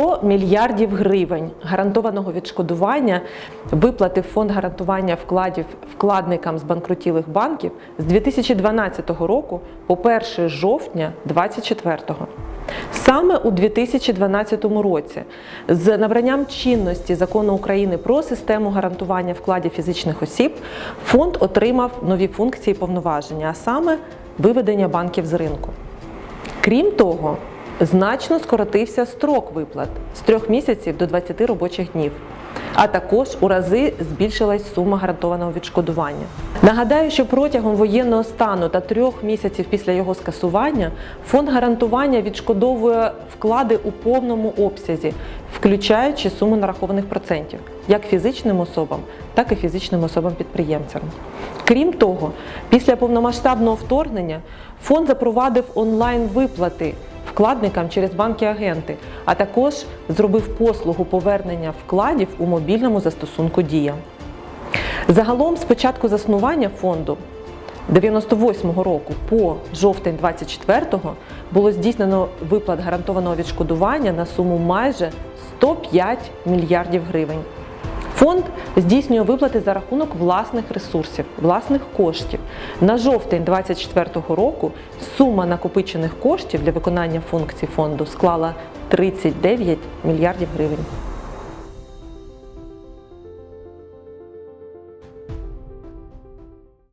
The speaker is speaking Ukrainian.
100 мільярдів гривень гарантованого відшкодування виплатив фонд гарантування вкладів вкладникам з банкрутілих банків з 2012 року по 1 жовтня 2024. Саме у 2012 році, з набранням чинності закону України про систему гарантування вкладів фізичних осіб, фонд отримав нові функції повноваження, а саме виведення банків з ринку. Крім того, значно скоротився строк виплат з трьох місяців до 20 робочих днів. А також у рази збільшилась сума гарантованого відшкодування. Нагадаю, що протягом воєнного стану та трьох місяців після його скасування фонд гарантування відшкодовує вклади у повному обсязі, включаючи суму нарахованих процентів, як фізичним особам, так і фізичним особам-підприємцям. Крім того, після повномасштабного вторгнення фонд запровадив онлайн-виплати вкладникам через банки-агенти, а також зробив послугу повернення вкладів у мобільному застосунку Дія. Загалом з початку заснування фонду 98-го року по жовтень 24-го було здійснено виплат гарантованого відшкодування на суму майже 105 мільярдів гривень. Фонд здійснює виплати за рахунок власних ресурсів, власних коштів. На жовтень 2024 року сума накопичених коштів для виконання функцій фонду склала 39 мільярдів гривень.